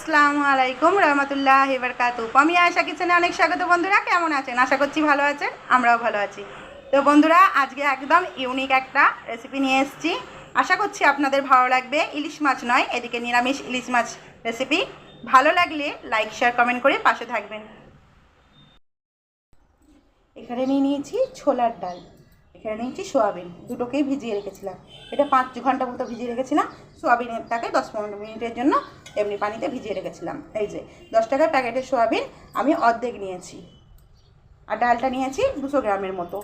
আসসালামু আলাইকুম রহমতুল্লাহ বারকাতু। আমি আশা কিচেনে অনেক স্বাগত বন্ধুরা, কেমন আছেন? আশা করছি ভালো আছেন, আমরাও ভালো আছি। তো বন্ধুরা, আজকে একদম ইউনিক একটা রেসিপি নিয়ে এসেছি। আশা করছি আপনাদের ভালো লাগবে। ইলিশ মাছ নয়, এদিকে নিরামিষ ইলিশ মাছ রেসিপি ভালো লাগলে লাইক শেয়ার কমেন্ট করে পাশে থাকবেন। এখানে নিয়ে নিয়েছি ছোলার ডাল। এখানে নিয়েছি সোয়াবিন, দুটোকেই ভিজিয়ে রেখেছিলাম। এটা পাঁচ ঘণ্টা মতো ভিজিয়ে রেখেছিলাম। সোয়াবিনটাকে দশ পনেরো মিনিটের জন্য এমনি পানিতে ভিজিয়ে রেখেছিলাম। এই যে, দশ টাকার প্যাকেটের সোয়াবিন আমি অর্ধেক নিয়েছি। আর ডালটা নিয়েছি দুশো গ্রামের মতো।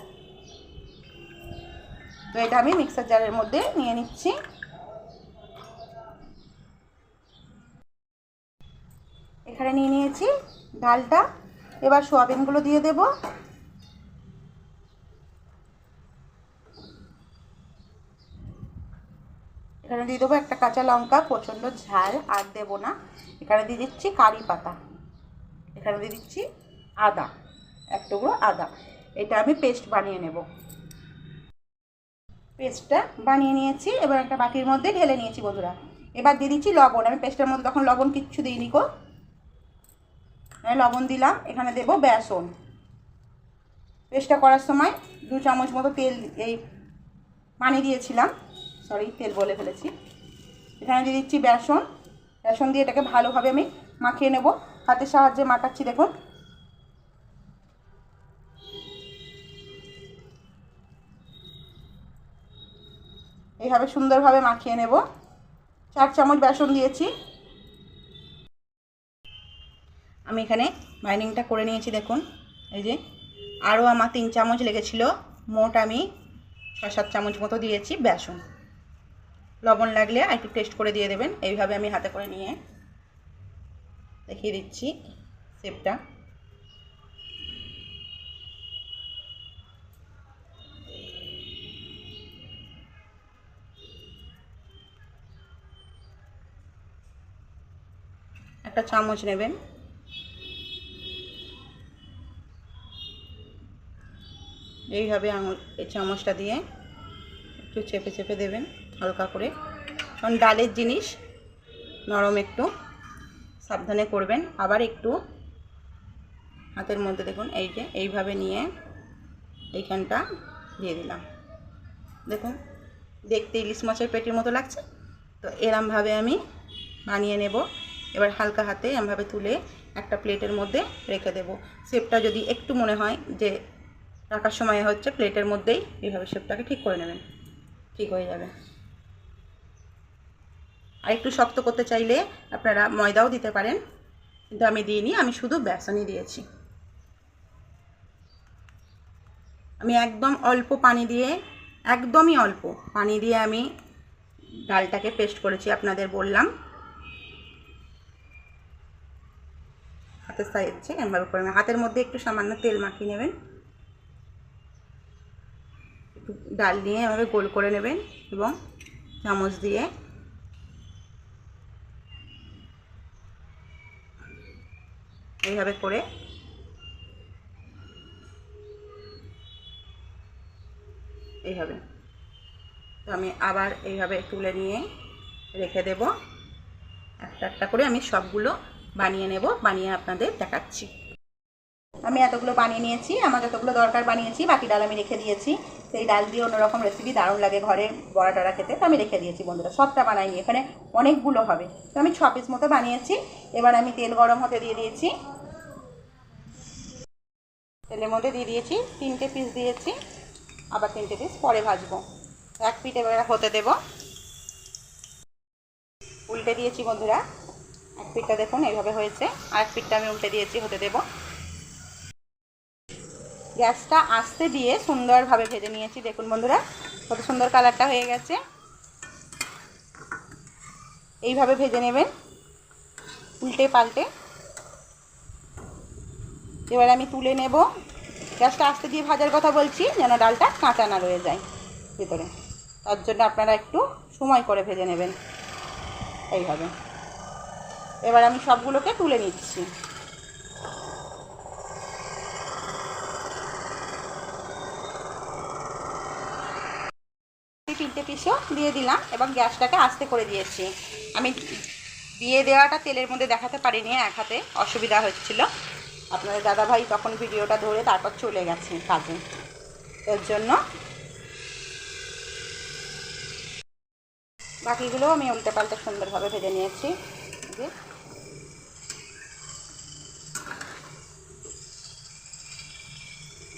তো এটা আমি মিক্সার জারের মধ্যে নিয়ে নিচ্ছি। এখানে নিয়ে নিয়েছি ডালটা। এবার সোয়াবিনগুলো দিয়ে দেবো। এখানে দিয়ে দেবো একটা কাঁচা লঙ্কা, প্রচণ্ড ঝাল, আর দেবো না। এখানে দিয়ে দিচ্ছি কারি পাতা। এখানে দিয়ে দিচ্ছি আদা, এক টুকরো আদা। এটা আমি পেস্ট বানিয়ে নেব। পেস্টটা বানিয়ে নিয়েছি, এবার একটা বাটির মধ্যে ঢেলে নিয়েছি বন্ধুরা। এবার দিয়ে দিচ্ছি লবণ। আমি পেস্টের মধ্যে তখন লবণ কিচ্ছু দিইনি কো আমি লবণ দিলাম। এখানে দেবো বেসন। পেস্টটা করার সময় দু চামচ মতো তেল, এই পানি দিয়েছিলাম। সরি, তেল বলে ফেলেছি। এখানে দিয়ে দিচ্ছি বেসন। বেসন দিয়ে এটাকে ভালোভাবে আমি মাখিয়ে নেব। হাতের সাহায্যে মাখাচ্ছি, দেখুন। এইভাবে সুন্দরভাবে মাখিয়ে নেব। চার চামচ বেসন দিয়েছি। আমি এখানে বাইন্ডিংটা করে নিয়েছি, দেখুন। এই যে, আরও আমার তিন চামচ লেগেছিল। মোট আমি ছ সাত চামচ মতো দিয়েছি বেসন। লবণ লাগলে আর একটু টেস্ট করে দিয়ে দেবেন। এইভাবে আমি হাতে করে নিয়ে দেখিয়ে দিচ্ছি শেপটা একটা চামচ নেবেন। এইভাবে আঙুল এই চামচটা দিয়ে একটু চেপে চেপে দেবেন। হালকা করে। কারণ ডালের জিনিস নরম একটু। সাবধানে করবেন। আবার একটু হাতের মধ্যে দেখুন, এই যে, এইভাবে নিয়ে এইখানটা দিয়ে দিলাম। দেখুন, দেখতে ইলিশ মাছের পেটির মতো লাগছে। তো এরমভাবে আমি বানিয়ে নেব। এবার হালকা হাতে এমভাবে তুলে একটা প্লেটের মধ্যে রেখে দেব। শেপটা যদি একটু মনে হয় যে রাখার সময় হচ্ছে, প্লেটের মধ্যেই এইভাবে শেপটাকে ঠিক করে নেবেন। ঠিক হয়ে যাবে। আর একটু শক্ত করতে চাইলে আপনারা ময়দাও দিতে পারেন। কিন্তু আমি দিইনি, আমি শুধু বেসনই দিয়েছি। আমি একদম অল্প পানি দিয়ে, একদমই অল্প পানি দিয়ে আমি ডালটাকে পেস্ট করেছি, আপনাদের বললাম। হাতের সাইজে এমভাবে করে। হাতের মধ্যে একটু সামান্য তেল মাখিয়ে নেবেন। একটু ডাল নিয়ে এভাবে গোল করে নেবেন এবং চামচ দিয়ে এইভাবে করে। এইভাবে। তো আমি আবার এইভাবে তুলে নিয়ে রেখে দেব। একটা একটা করে আমি সবগুলো বানিয়ে নেব, বানিয়ে আপনাদের দেখাচ্ছি। আমি এতগুলো বানিয়ে নিয়েছি, আমার যতগুলো দরকার বানিয়েছি, বাকি ডাল আমি রেখে দিয়েছি। সেই ডাল দিয়ে অন্যরকম রেসিপি দারুণ লাগে ঘরে বড়া টড়া খেতে। তো আমি রেখে দিয়েছি বন্ধুরা, সবটা বানাইনি, এখানে অনেকগুলো হবে। তো আমি ছ পিস মতো বানিয়েছি। এবার আমি তেল গরম হতে দিয়ে দিয়েছি। তেলের মধ্যে দিয়ে দিয়েছি, তিনটে পিস দিয়েছি, আবার তিনটে পিস পরে ভাজবো। এক পিঠ এবার হতে দেব। উল্টে দিয়েছি বন্ধুরা, এক পিঠটা দেখুন, এইভাবে হয়েছে। আর এক পিঠটা আমি উল্টে দিয়েছি, হতে দেব। গ্যাসটা আস্তে দিয়ে সুন্দরভাবে ভেজে নিয়েছি। দেখুন বন্ধুরা, কত সুন্দর কালারটা হয়ে গেছে। এইভাবে ভেজে নেবেন, উল্টে পাল্টে। এবার আমি তুলে নেব। গ্যাসটা আস্তে দিয়ে ভাজার কথা বলছি, যেন ডালটা কাঁচা না রয়ে যায় ভিতরে। তার জন্য আপনারা একটু সময় করে ভেজে নেবেন। এইভাবে। এবার আমি সবগুলোকে তুলে নিচ্ছি। পিসও দিয়ে দিলাম এবং গ্যাসটাকে আস্তে করে দিয়েছি। আমি দিয়ে দেওয়াটা তেলের মধ্যে দেখাতে পারিনি, এক হাতে অসুবিধা হচ্ছিল। আপনাদের দাদাভাই তখন ভিডিওটা ধরে তারপর চলে গেছে কাজে। এর জন্য বাকিগুলো আমি উল্টে পাল্টে সুন্দরভাবে ভেজে নিয়েছি।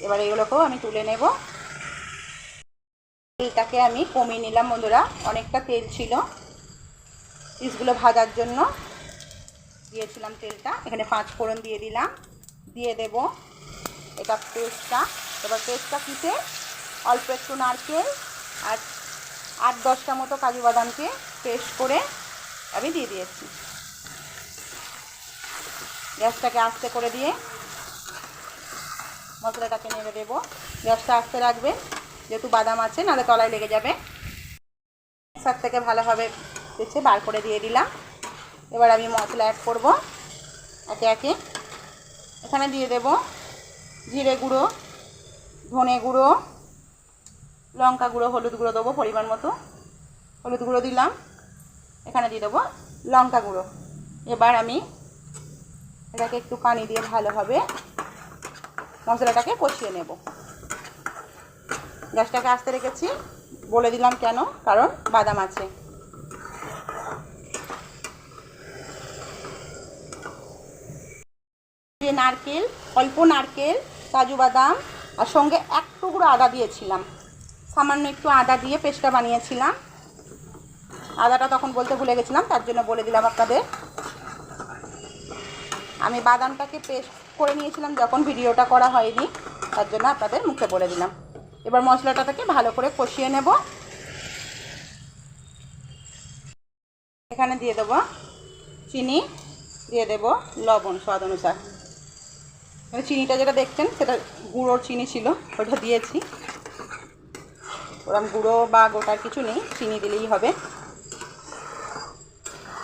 এবার এগুলোকেও আমি তুলে নেব। তেলটাকে আমি কমিয়ে নিলাম, বন্ধুরা। অনেকটা তেল ছিল। পিসগুলো ভাজার জন্য দিয়েছিলাম তেলটা। এখানে পাঁচ ফোড়ন দিয়ে দিলাম। দিয়ে দেব এটা পেস্টটা। এবার পেস্টটা কিসে? অল্প একটু নারকেল আর আট দশটা মতো কাজু বাদামকে পেস্ট করে আমি দিয়ে দিয়েছি। গ্যাসটাকে আস্তে করে দিয়ে মশলাটাকে নেড়ে দেবো। গ্যাসটা আস্তে রাখবে যেহেতু বাদাম আছে, নাহলে তলায় লেগে যাবে। সার থেকে ভালোভাবে বেছে বার করে দিয়ে দিলাম। এবার আমি মশলা অ্যাড করব একে একে। এখানে দিয়ে দেব জিরে গুঁড়ো, ধনে গুঁড়ো, লঙ্কা গুঁড়ো, হলুদ গুঁড়ো দেবো পরিমাণ মতো। হলুদ গুঁড়ো দিলাম। এখানে দিয়ে দেবো লঙ্কা গুঁড়ো। এবার আমি এটাকে একটু পানি দিয়ে ভালোভাবে মশলাটাকে কষিয়ে নেব। গ্যাসটাকে আস্তে রেখেছি। বলে দিলাম কেন? কারণ বাদাম আছে। যে নারকেল, অল্প নারকেল, কাজু বাদাম, আর সঙ্গে এক টুকরো আদা দিয়েছিলাম। সামান্য একটু আদা দিয়ে পেস্টটা বানিয়েছিলাম। আদাটা তখন বলতে ভুলে গেছিলাম, তার জন্য বলে দিলাম আপনাদের। আমি বাদামটাকে পেস্ট করে নিয়েছিলাম যখন ভিডিওটা করা হয়নি, তার জন্য আপনাদের মুখে বলে দিলাম। এবার মশলাটাকে ভালো করে কষিয়ে নেব। এখানে দিয়ে দেবো চিনি, দিয়ে দেবো লবণ স্বাদ অনুসার। এখানে চিনিটা যেটা দেখছেন, সেটা গুঁড়োর চিনি ছিল, ওটা দিয়েছি। ওরম গুঁড়ো বা গোটার কিছু নেই, চিনি দিলেই হবে।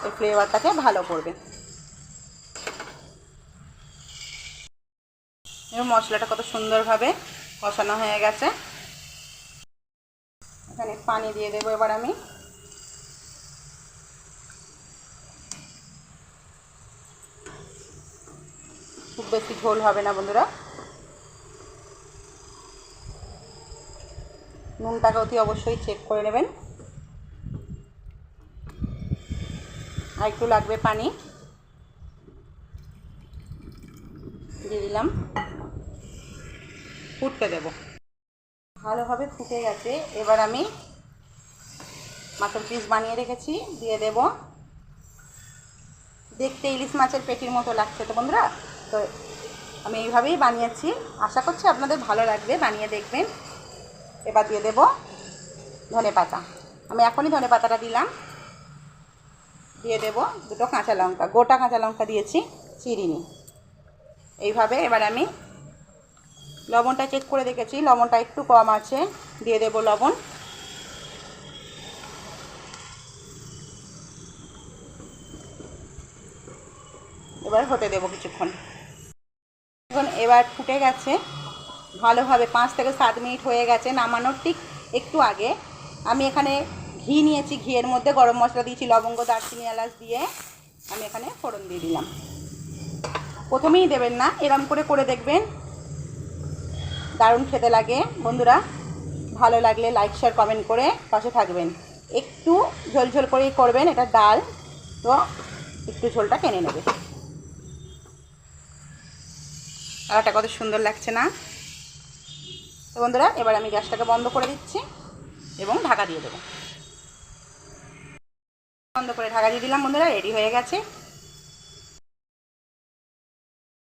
এই ফ্লেভারটাকে ভালো করবে। এবং মশলাটা কত সুন্দরভাবে কষানো হয়ে গেছে। পানি দিয়ে দেবো এবার আমি। খুব বেশি ঝোল হবে না বন্ধুরা। নুনটাকে অতি অবশ্যই চেক করে নেবেন। আর একটু লাগবে পানি। দিয়ে দিলাম। ফুটতে দেব। ভালোভাবে ফুটে গেছে। এবার আমি মাছের পিস বানিয়ে রেখেছি, দিয়ে দেব। দেখতে ইলিশ মাছের পেটির মতো লাগছে তো বন্ধুরা। তো আমি এইভাবেই বানিয়েছি। আশা করছি আপনাদের ভালো লাগবে, বানিয়ে দেখবেন। এবার দিয়ে দেব ধনে পাতা। আমি এখনই ধনে পাতাটা দিলাম। দিয়ে দেব দুটো কাঁচা লঙ্কা, গোটা কাঁচা লঙ্কা দিয়েছি, চিরিনি। এইভাবে এবার আমি লবণটা চেক করে দেখেছি। লবণটা একটু কম আছে। দিয়ে দেব লবণ। এবার হতে দেবো কিছুক্ষণ। এখন এবার ফুটে গেছে। ভালোভাবে পাঁচ থেকে সাত মিনিট হয়ে গেছে নামানোর ঠিক একটু আগে। আমি এখানে ঘি নিয়েছি, ঘিয়ের মধ্যে গরম মশলা দিয়েছি, লবঙ্গ, দারচিনি, এলাচ দিয়ে আমি এখানে ফোড়ন দিয়ে দিলাম। প্রথমেই দেবেন না, এরম করে করে দেখবেন। দারুণ খেতে লাগে বন্ধুরা। ভালো লাগলে লাইক শেয়ার কমেন্ট করে পাশে থাকবেন। একটু ঝোল ঝোল করেই করবেন, এটা ডাল, তো একটু ঝোলটা টেনে নেবে। কালারটা কত সুন্দর লাগছে না? তো বন্ধুরা, এবার আমি গ্যাসটাকে বন্ধ করে দিচ্ছি এবং ঢাকা দিয়ে দেবো। বন্ধ করে ঢাকা দিয়ে দিলাম বন্ধুরা, রেডি হয়ে গেছে।